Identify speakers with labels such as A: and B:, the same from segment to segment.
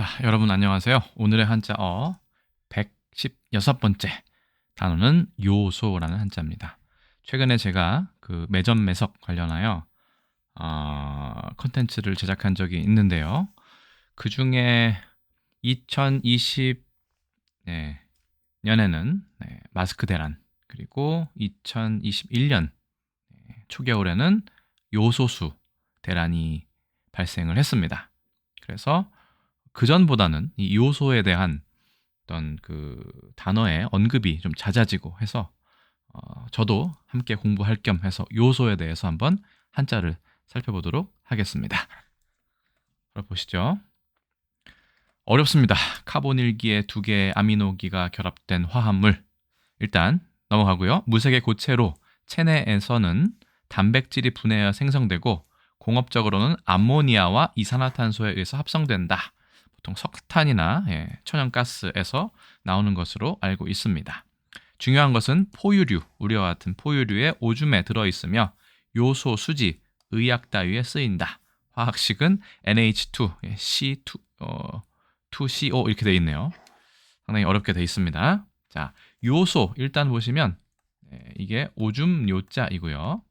A: 자, 여러분 안녕하세요. 오늘의 한자어 116번째 단어는 요소라는 한자입니다. 최근에 제가 그 매점 매석 관련하여 어, 컨텐츠를 제작한 적이 있는데요. 그 중에 2020 네, 년에는 네, 마스크 대란 그리고 2021년 네, 초겨울에는 요소수 대란이 발생을 했습니다. 그래서 그 전보다는 이 요소에 대한 어떤 그 단어의 언급이 좀 잦아지고 해서 어, 저도 함께 공부할 겸 해서 요소에 대해서 한번 한자를 살펴보도록 하겠습니다. 보시죠. 어렵습니다. 카본일기에 두 개의 아미노기가 결합된 화합물. 일단 넘어가고요. 무색의 고체로 체내에서는 단백질이 분해하여 생성되고 공업적으로는 암모니아와 이산화탄소에 의해서 합성된다. 보통 석탄이나 예, 천연가스에서 나오는 것으로 알고 있습니다. 중요한 것은 포유류, 우리와 같은 포유류의 오줌에 들어있으며 요소, 수지, 의약 따위에 쓰인다. 화학식은 NH2, 예, C2, 어, 2CO 이렇게 되어 있네요. 상당히 어렵게 되어 있습니다. 자, 요소 일단 보시면 예, 이게 오줌 요자이고요.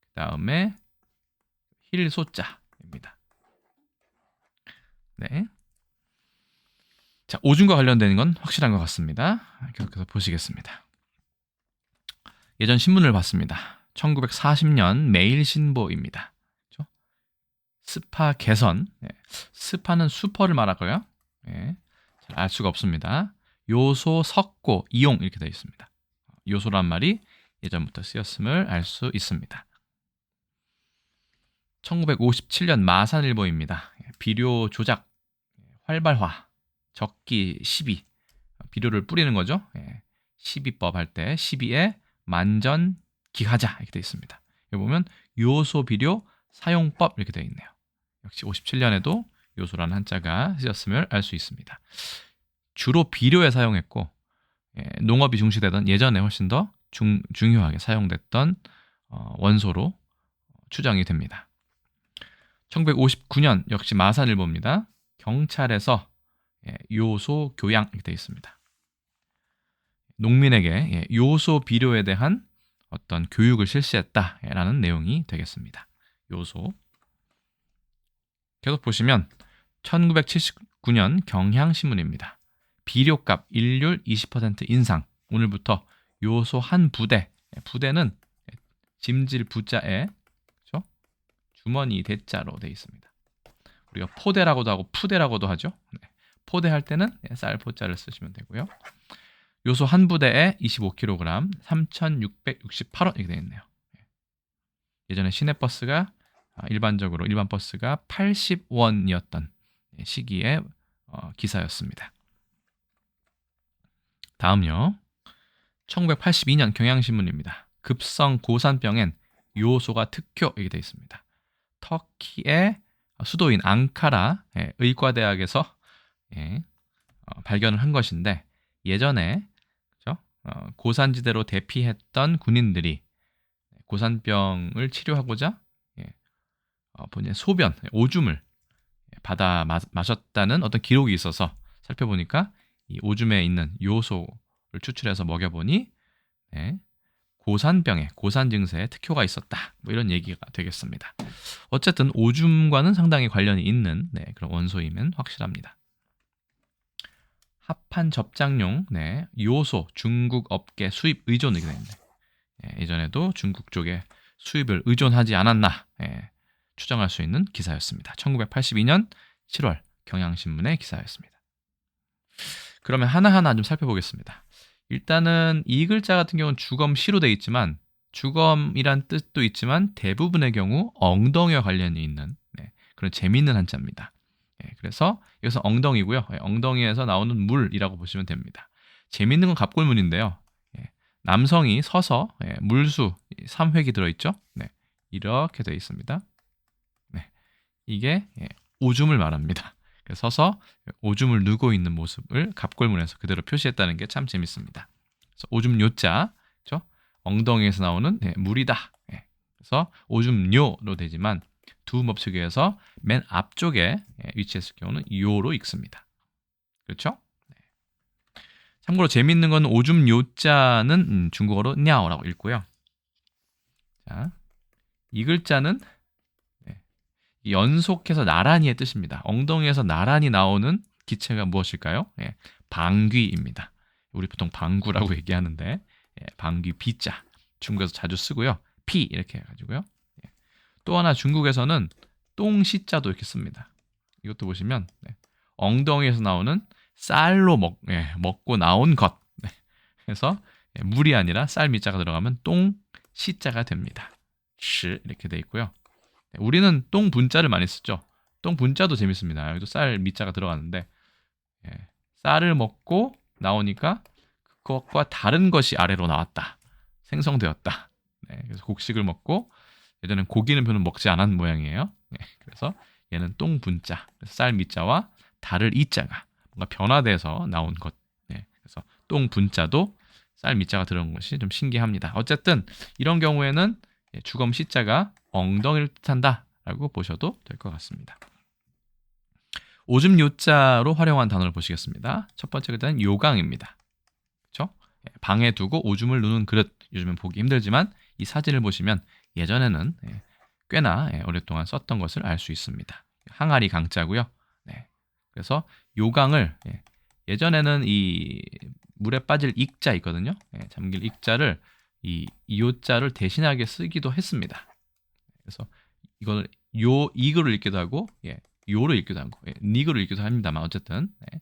A: 그 다음에 힐소자입니다. 네. 자, 오줌과 관련된 건 확실한 것 같습니다. 계속해서 보시겠습니다. 예전 신문을 봤습니다. 1940년 매일신보입니다. 그렇죠? 스파 개선. 네. 스파는 슈퍼를 말하고요. 네. 잘알 수가 없습니다. 요소, 석고, 이용 이렇게 되어 있습니다. 요소란 말이 예전부터 쓰였음을 알 수 있습니다. 1957년 마산일보입니다. 비료 조작, 활발화, 적기 12 비료를 뿌리는 거죠. 예. 12법 할 때 12에 만전 기하자 이렇게 되어 있습니다. 여기 보면 요소 비료 사용법 이렇게 되어 있네요. 역시 57년에도 요소라는 한자가 쓰였음을 알 수 있습니다. 주로 비료에 사용했고 예, 농업이 중시되던 예전에 훨씬 더 중, 중요하게 사용됐던 어, 원소로 추정이 됩니다. 1959년 역시 마산일보입니다. 경찰에서 예, 요소 교양 이렇게 되어 있습니다. 농민에게 예, 요소 비료에 대한 어떤 교육을 실시했다라는 내용이 되겠습니다. 요소. 계속 보시면 1979년 경향신문입니다. 비료값 일률 20% 인상. 오늘부터 요소 한 부대. 예, 부대는 짐질 부자에 그렇죠? 주머니 대자로 되어 있습니다. 우리가 포대라고도 하고 푸대라고도 하죠. 네. 포대할 때는 예, 쌀포자를 쓰시면 되고요. 요소 한 부대에 25kg, 3,668원 이렇게 되어 있네요. 예. 예전에 시내버스가 아, 일반적으로 일반 버스가 80원이었던 예, 시기의 어, 기사였습니다. 다음요. 1982년 경향신문입니다. 급성 고산병엔 요소가 특효 이렇게 되어 있습니다. 터키의 수도인 앙카라 의과대학에서 예, 어, 발견을 한 것인데 예전에 그렇죠? 어, 고산지대로 대피했던 군인들이 고산병을 치료하고자 예, 어, 본인 소변 오줌을 받아 마, 마셨다는 어떤 기록이 있어서 살펴보니까 이 오줌에 있는 요소를 추출해서 먹여보니 네, 고산병에 고산 증세에 특효가 있었다. 뭐 이런 얘기가 되겠습니다. 어쨌든 오줌과는 상당히 관련이 있는 네, 그런 원소임은 확실합니다. 합한 접장용 네, 요소 중국 업계 수입 의존 되는데 예, 예전에도 중국 쪽에 수입을 의존하지 않았나 예, 추정할 수 있는 기사였습니다. 1982년 7월 경향신문의 기사였습니다. 그러면 하나하나 좀 살펴보겠습니다. 일단은 이 글자 같은 경우는 주검시로 되어 있지만 주검이란 뜻도 있지만 대부분의 경우 엉덩이와 관련이 있는 네, 그런 재미있는 한자입니다. 예, 그래서 여기서 엉덩이고요. 예, 엉덩이에서 나오는 물이라고 보시면 됩니다. 재밌는 건 갑골문인데요. 예, 남성이 서서 예, 물수 3획이 들어있죠. 네, 이렇게 되어 있습니다. 네, 이게 예, 오줌을 말합니다. 서서 오줌을 누고 있는 모습을 갑골문에서 그대로 표시했다는 게 참 재밌습니다. 오줌 요자, 그렇죠? 엉덩이에서 나오는 네, 물이다. 예, 그래서 오줌요로 되지만 두 법칙에서 맨 앞쪽에 예, 위치했을 경우는 요로 읽습니다. 그렇죠? 네. 참고로 재밌는 건 오줌 요자는 음, 중국어로 냐오라고 읽고요. 자, 이 글자는 네, 연속해서 나란히의 뜻입니다. 엉덩이에서 나란히 나오는 기체가 무엇일까요? 예, 방귀입니다. 우리 보통 방구라고 얘기하는데 예, 방귀 비자 중국에서 자주 쓰고요. 피 이렇게 해가지고요. 예. 또 하나 중국에서는 똥 시자도 이렇게 씁니다. 이것도 보시면 네, 엉덩이에서 나오는 쌀로 먹, 예, 먹고 나온 것. 네. 그래서 예, 물이 아니라 쌀 미자가 들어가면 똥 시자가 됩니다. 시 이렇게 돼 있고요. 네, 우리는 똥 분자를 많이 쓰죠. 똥 분자도 재밌습니다. 여기도 쌀 미자가 들어가는데 예, 쌀을 먹고 나오니까 그것과 다른 것이 아래로 나왔다. 생성되었다. 네, 그래서 곡식을 먹고 예전엔 고기는 별로 먹지 않은 모양이에요. 네, 그래서 얘는 똥 분자, 쌀 미자와 달을 이자가 뭔가 변화돼서 나온 것. 네, 그래서 똥 분자도 쌀 미자가 들어온 것이 좀 신기합니다. 어쨌든 이런 경우에는 예, 주검 시자가 엉덩이를 뜻한다라고 보셔도 될 것 같습니다. 오줌 요자로 활용한 단어를 보시겠습니다. 첫 번째 글자는 요강입니다. 그렇죠? 방에 두고 오줌을 누는 그릇 요즘은 보기 힘들지만 이 사진을 보시면 예전에는 예, 꽤나 예, 오랫동안 썼던 것을 알 수 있습니다. 항아리 강자고요. 네. 그래서 요강을 예전에는 이 물에 빠질 익자 있거든요. 잠길 익자를 이 요자를 대신하게 쓰기도 했습니다. 그래서 이걸 요 이글을 읽기도 하고 예, 요로 읽기도 하고 예, 니그로 읽기도 합니다만 어쨌든 네.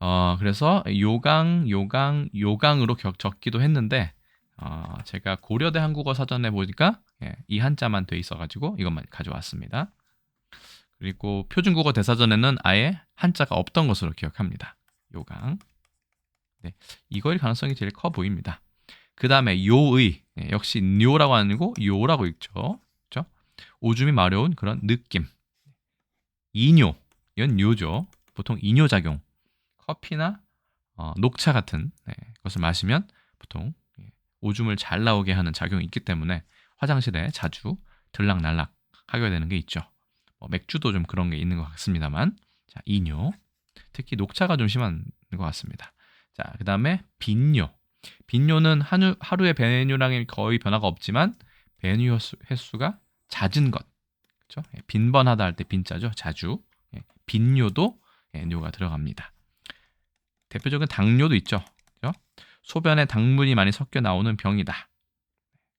A: 어, 그래서 요강, 요강, 요강으로 격, 적기도 했는데 어, 제가 고려대 한국어 사전에 보니까 예, 이 한자만 돼 있어가지고 이것만 가져왔습니다. 그리고 표준국어 대사전에는 아예 한자가 없던 것으로 기억합니다. 요강. 네, 이거일 가능성이 제일 커 보입니다. 그 다음에 요의 예, 역시 뇨라고 아니고 요라고 읽죠. 그렇죠? 오줌이 마려운 그런 느낌. 이뇨, 이건 뇨죠. 보통 이뇨 작용. 커피나 어, 녹차 같은 네, 것을 마시면 보통 예, 오줌을 잘 나오게 하는 작용이 있기 때문에 화장실에 자주 들락날락 하게 되는 게 있죠. 뭐 맥주도 좀 그런 게 있는 것 같습니다만 자 이뇨 특히 녹차가 좀 심한 것 같습니다. 자 그 다음에 빈뇨 빈뇨는 하루, 하루의 배뇨량이 거의 변화가 없지만 배뇨 횟수가 잦은 것 그렇죠? 빈번하다 할 때 빈자죠 자주 예, 빈뇨도 예, 뇨가 들어갑니다. 대표적인 당뇨도 있죠. 소변에 당분이 많이 섞여 나오는 병이다.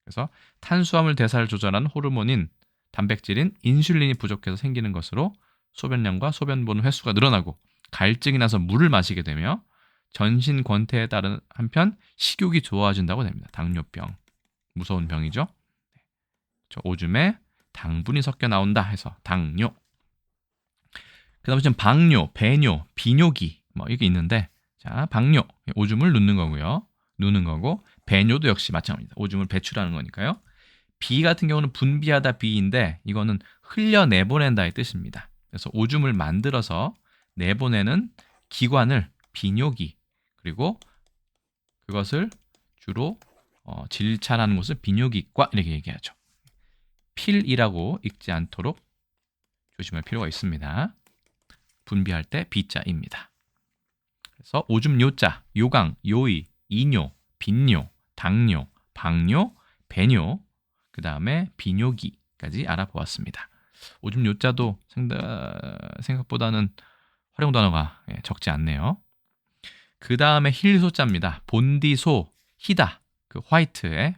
A: 그래서 탄수화물 대사를 조절하는 호르몬인 단백질인 인슐린이 부족해서 생기는 것으로 소변량과 소변 보는 횟수가 늘어나고 갈증이 나서 물을 마시게 되며 전신 권태에 따른 한편 식욕이 좋아진다고 됩니다. 당뇨병 무서운 병이죠. 저 오줌에 당분이 섞여 나온다 해서 당뇨. 그다음에 지금 방뇨, 배뇨, 비뇨기 뭐 이게 있는데 자, 방뇨, 오줌을 눕는 거고요. 누는 거고, 배뇨도 역시 마찬가지입니다. 오줌을 배출하는 거니까요. 비 같은 경우는 분비하다 비인데 이거는 흘려 내보낸다의 뜻입니다. 그래서 오줌을 만들어서 내보내는 기관을 비뇨기 그리고 그것을 주로 어, 질찰하는 곳을 비뇨기과 이렇게 얘기하죠. 필이라고 읽지 않도록 조심할 필요가 있습니다. 분비할 때 비자입니다. 그래서 오줌 요자, 요강, 요의, 이뇨, 빈뇨, 당뇨, 방뇨, 배뇨, 그 다음에 비뇨기까지 알아보았습니다. 오줌 요자도 생각보다는 활용 단어가 예, 적지 않네요. 그 다음에 힐 소자입니다. 본디소, 히다, 그 화이트의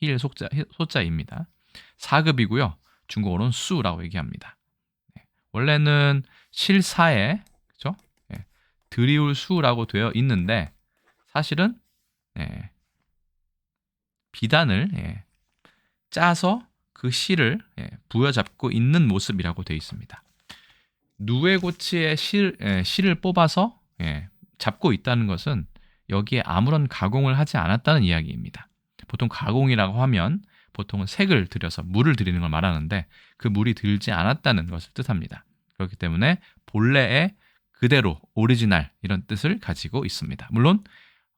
A: 힐 소자, 소자입니다. 4급이고요. 중국어로는 수라고 얘기합니다. 네, 원래는 실사에 드리울 수라고 되어 있는데 사실은 예, 비단을 예, 짜서 그 실을 예, 부여잡고 있는 모습이라고 되어 있습니다. 누에고치의 실, 예, 실을 뽑아서 예, 잡고 있다는 것은 여기에 아무런 가공을 하지 않았다는 이야기입니다. 보통 가공이라고 하면 보통은 색을 들여서 물을 들이는 걸 말하는데 그 물이 들지 않았다는 것을 뜻합니다. 그렇기 때문에 본래의 그대로 오리지널 이런 뜻을 가지고 있습니다. 물론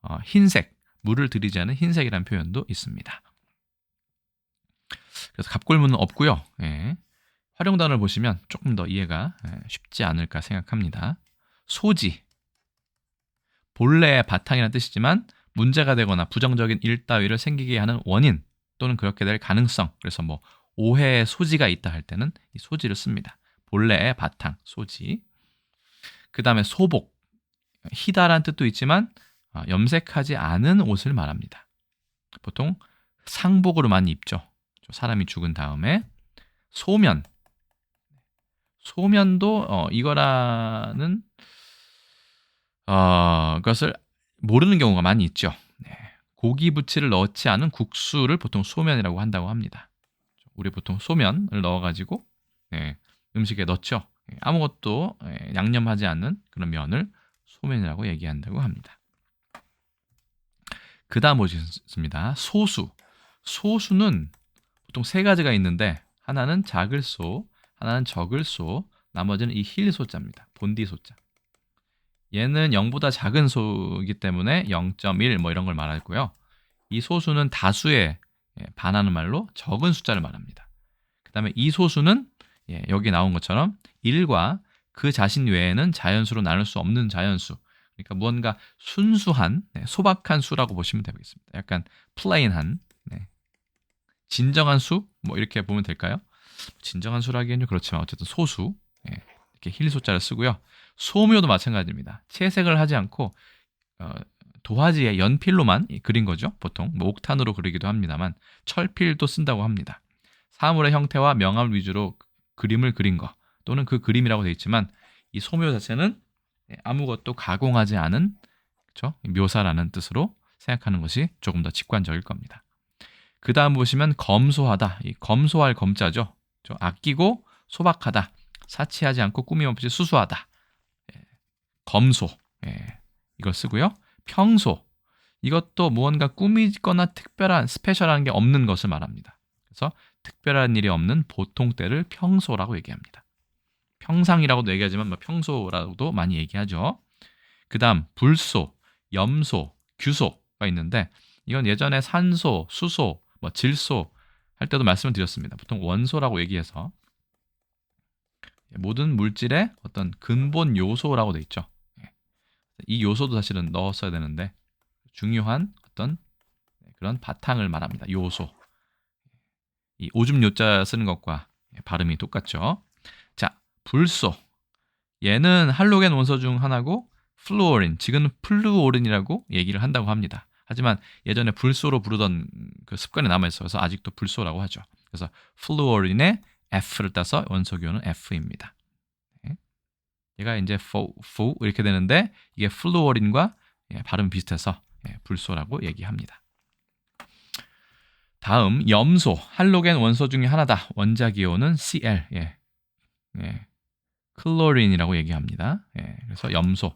A: 어, 흰색 물을 들이지 않은 흰색이라는 표현도 있습니다. 그래서 갑골문은 없고요. 예. 활용단을 보시면 조금 더 이해가 예, 쉽지 않을까 생각합니다. 소지 본래의 바탕이라는 뜻이지만 문제가 되거나 부정적인 일 따위를 생기게 하는 원인 또는 그렇게 될 가능성 그래서 뭐 오해의 소지가 있다 할 때는 이 소지를 씁니다. 본래의 바탕 소지 그 다음에 소복 희다란 뜻도 있지만 어, 염색하지 않은 옷을 말합니다. 보통 상복으로 많이 입죠. 사람이 죽은 다음에 소면 소면도 어, 이거라는 어, 것을 모르는 경우가 많이 있죠. 네. 고기 부치를 넣지 않은 국수를 보통 소면이라고 한다고 합니다. 우리 보통 소면을 넣어가지고 네, 음식에 넣죠. 네, 아무것도 네, 양념하지 않는 그런 면을 소면이라고 얘기한다고 합니다. 그 다음 보시겠습니다. 소수. 소수는 보통 세 가지가 있는데 하나는 작을 소, 하나는 적을 소, 나머지는 이 힐 소자입니다. 본디 소자. 얘는 0보다 작은 소이기 때문에 0.1 뭐 이런 걸 말하고요. 이 소수는 다수에 예, 반하는 말로 적은 숫자를 말합니다. 그 다음에 이 소수는 예, 여기 나온 것처럼 1과 그 자신 외에는 자연수로 나눌 수 없는 자연수. 그러니까 무언가 순수한, 네, 소박한 수라고 보시면 되겠습니다. 약간 플레인한, 네. 진정한 수? 뭐 이렇게 보면 될까요? 진정한 수라기에는 그렇지만 어쨌든 소수. 네, 이렇게 힐 소자를 쓰고요. 소묘도 마찬가지입니다. 채색을 하지 않고 어, 도화지에 연필로만 그린 거죠. 보통 뭐 옥탄으로 그리기도 합니다만 철필도 쓴다고 합니다. 사물의 형태와 명암 위주로 그림을 그린 거 또는 그 그림이라고 되어 있지만 이 소묘 자체는 아무것도 가공하지 않은 그렇죠? 묘사라는 뜻으로 생각하는 것이 조금 더 직관적일 겁니다. 그 다음 보시면 검소하다. 이 검소할 검자죠. 아끼고 소박하다. 사치하지 않고 꾸밈 없이 수수하다. 검소 예, 이걸 쓰고요. 평소 이것도 무언가 꾸미거나 특별한 스페셜한 게 없는 것을 말합니다. 그래서 특별한 일이 없는 보통 때를 평소라고 얘기합니다. 평상이라고도 얘기하지만 뭐 평소라고도 많이 얘기하죠. 그 다음 불소, 염소, 규소가 있는데 이건 예전에 산소, 수소, 뭐 질소 할 때도 말씀을 드렸습니다. 보통 원소라고 얘기해서 모든 물질의 어떤 근본 요소라고 돼 있죠. 이 요소도 사실은 넣었어야 되는데 중요한 어떤 그런 바탕을 말합니다. 요소. 이 오줌 요자 쓰는 것과 발음이 똑같죠. 자, 불소. 얘는 할로겐 원소 중 하나고 플루오린, 지금은 플루오린이라고 얘기를 한다고 합니다. 하지만 예전에 불소로 부르던 그 습관이 남아 있어서 아직도 불소라고 하죠. 그래서 플루오린의 F를 따서 원소 기호는 F입니다. 얘가 이제 fu, fu 이렇게 되는데 이게 플루어린과 예, 발음 비슷해서 예, 불소라고 얘기합니다. 다음 염소 할로겐 원소 중에 하나다. 원자 기호는 Cl. 예. 예. 클로린이라고 얘기합니다. 예. 그래서 염소.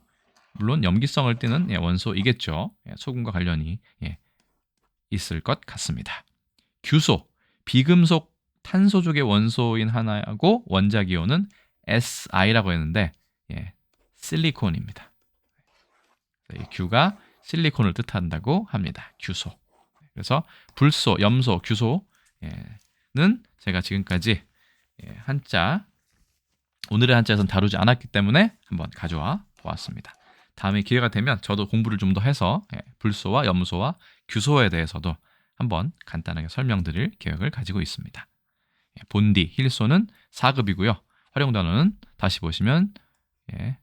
A: 물론 염기성을 띠는 예, 원소이겠죠. 예, 소금과 관련이 예, 있을 것 같습니다. 규소 비금속 탄소족의 원소인 하나고 원자 기호는 SI라고 했는데 예, 실리콘입니다. 이 규가 실리콘을 뜻한다고 합니다. 규소. 그래서 불소, 염소, 규소는 제가 지금까지 예, 한자 오늘의 한자에서는 다루지 않았기 때문에 한번 가져와 보았습니다. 다음에 기회가 되면 저도 공부를 좀 더 해서 예, 불소와 염소와 규소에 대해서도 한번 간단하게 설명드릴 계획을 가지고 있습니다. 예, 본디, 힐소는 4급이고요. 활용 단어는 다시 보시면 예.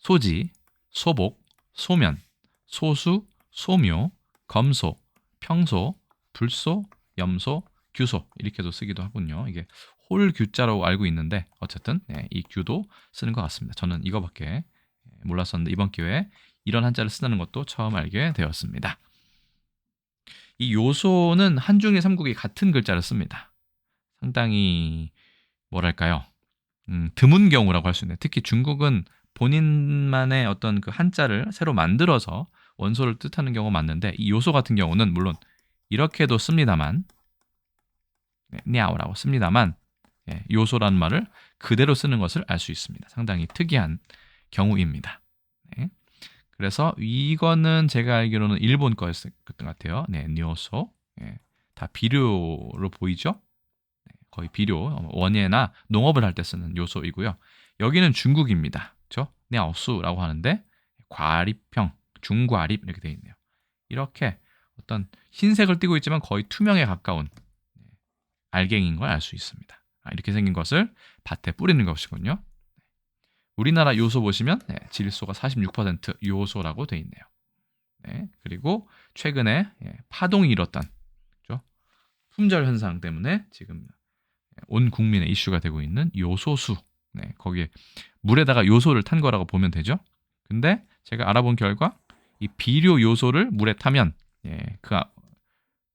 A: 소지, 소복, 소면, 소수, 소묘, 검소, 평소, 불소, 염소, 규소 이렇게도 쓰기도 하군요. 이게 홀 규자로 알고 있는데 어쨌든 네, 이 규도 쓰는 것 같습니다. 저는 이거밖에 몰랐었는데 이번 기회에 이런 한자를 쓴다는 것도 처음 알게 되었습니다. 이 요소는 한중일 삼국이 같은 글자를 씁니다. 상당히 뭐랄까요? 음, 드문 경우라고 할 수 있는데 특히 중국은 본인만의 어떤 그 한자를 새로 만들어서 원소를 뜻하는 경우가 많은데 이 요소 같은 경우는 물론 이렇게도 씁니다만 네, 냐오라고 씁니다만 예, 요소라는 말을 그대로 쓰는 것을 알 수 있습니다. 상당히 특이한 경우입니다. 네. 그래서 이거는 제가 알기로는 일본 거였던 것 같아요. 네, 뇨소. 예, 다 비료로 보이죠? 거의 비료, 어, 원예나 농업을 할 때 쓰는 요소이고요. 여기는 중국입니다. 그렇죠? 냐오수라고 하는데 과립형, 중과립 이렇게 되어 있네요. 이렇게 어떤 흰색을 띠고 있지만 거의 투명에 가까운 네, 알갱인 걸 알 수 있습니다. 아, 이렇게 생긴 것을 밭에 뿌리는 것이군요. 우리나라 요소 보시면 네, 질소가 46% 요소라고 되어 있네요. 네, 그리고 최근에 예, 파동이 일었던 그렇죠? 품절 현상 때문에 지금 온 국민의 이슈가 되고 있는 요소수. 네, 거기에 물에다가 요소를 탄 거라고 보면 되죠. 근데 제가 알아본 결과 이 비료 요소를 물에 타면 예, 그, 아-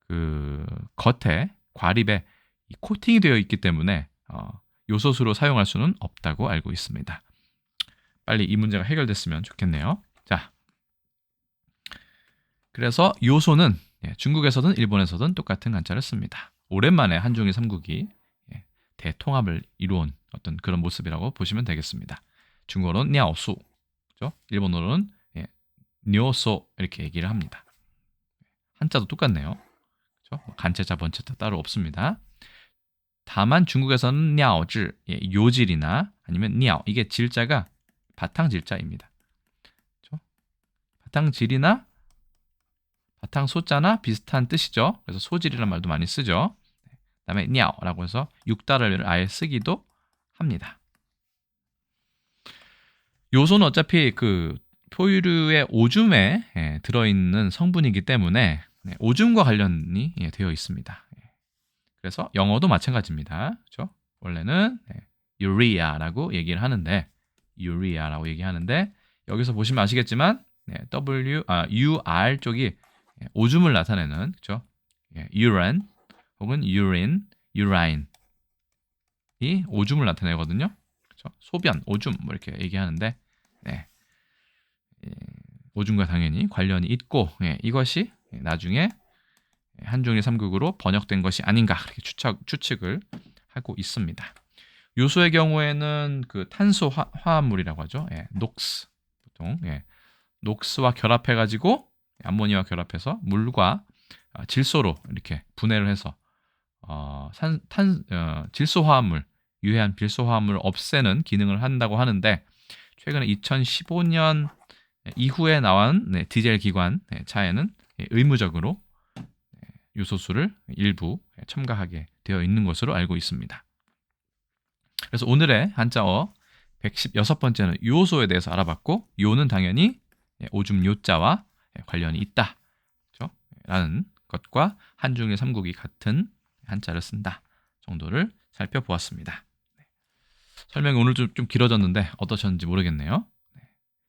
A: 그 겉에 과립에 이 코팅이 되어 있기 때문에 어, 요소수로 사용할 수는 없다고 알고 있습니다. 빨리 이 문제가 해결됐으면 좋겠네요. 자, 그래서 요소는 예, 중국에서든 일본에서든 똑같은 한자를 씁니다. 오랜만에 한중일 삼국이 예, 대통합을 이루은 어떤 그런 모습이라고 보시면 되겠습니다. 중국어로는 냐오수, 그죠? 일본어로는 예, 뇨소 이렇게 얘기를 합니다. 한자도 똑같네요. 뭐 간체자, 번체자 따로 없습니다. 다만 중국에서는 냐오질, 예, 요질이나 아니면 냐오 이게 질자가 바탕 질자입니다. 그죠? 바탕 질이나 바탕 소자나 비슷한 뜻이죠. 그래서 소질이라는 말도 많이 쓰죠. 그다음에 냐오라고 해서 육달을 아예 쓰기도 합니다. 요소는 어차피 그 포유류의 오줌에 예, 들어있는 성분이기 때문에 네, 오줌과 관련이 예, 되어 있습니다. 예. 그래서 영어도 마찬가지입니다. 그렇죠? 원래는 네, 유리아라고 얘기를 하는데 유리아라고 얘기하는데 여기서 보시면 아시겠지만 네, W 아 UR 쪽이 예, 오줌을 나타내는 그렇죠? 예, urine 혹은 urine, urine 이 오줌을 나타내거든요. 그렇죠? 소변, 오줌 뭐 이렇게 얘기하는데 네. 예, 오줌과 당연히 관련이 있고 예, 이것이 나중에 한중일 삼국으로 번역된 것이 아닌가 이렇게 추측, 추측을 하고 있습니다. 요소의 경우에는 그 탄소 화, 화합물이라고 하죠. 예, 녹스 보통 예, 녹스와 결합해 가지고 암모니와 결합해서 물과 아, 질소로 이렇게 분해를 해서 어, 산, 탄, 어, 질소 화합물 유해한 질소 화합물을 없애는 기능을 한다고 하는데 최근에 2015년 이후에 나온 네, 디젤 기관 네, 차에는 예, 의무적으로 네, 요소수를 일부 예, 첨가하게 되어 있는 것으로 알고 있습니다. 그래서 오늘의 한자어 116번째는 요소에 대해서 알아봤고 요는 당연히 예, 오줌 요자와 예, 관련이 있다. 그렇죠? 라는 것과 한중일 삼국이 같은 한자를 쓴다 정도를 살펴보았습니다. 네. 설명이 오늘 좀, 좀 길어졌는데 어떠셨는지 모르겠네요.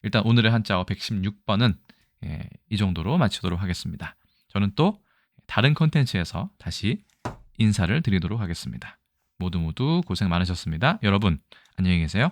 A: 네. 일단 오늘의 한자어 116번은 예, 이 정도로 마치도록 하겠습니다. 저는 또 다른 컨텐츠에서 다시 인사를 드리도록 하겠습니다. 모두 모두 고생 많으셨습니다. 여러분 안녕히 계세요.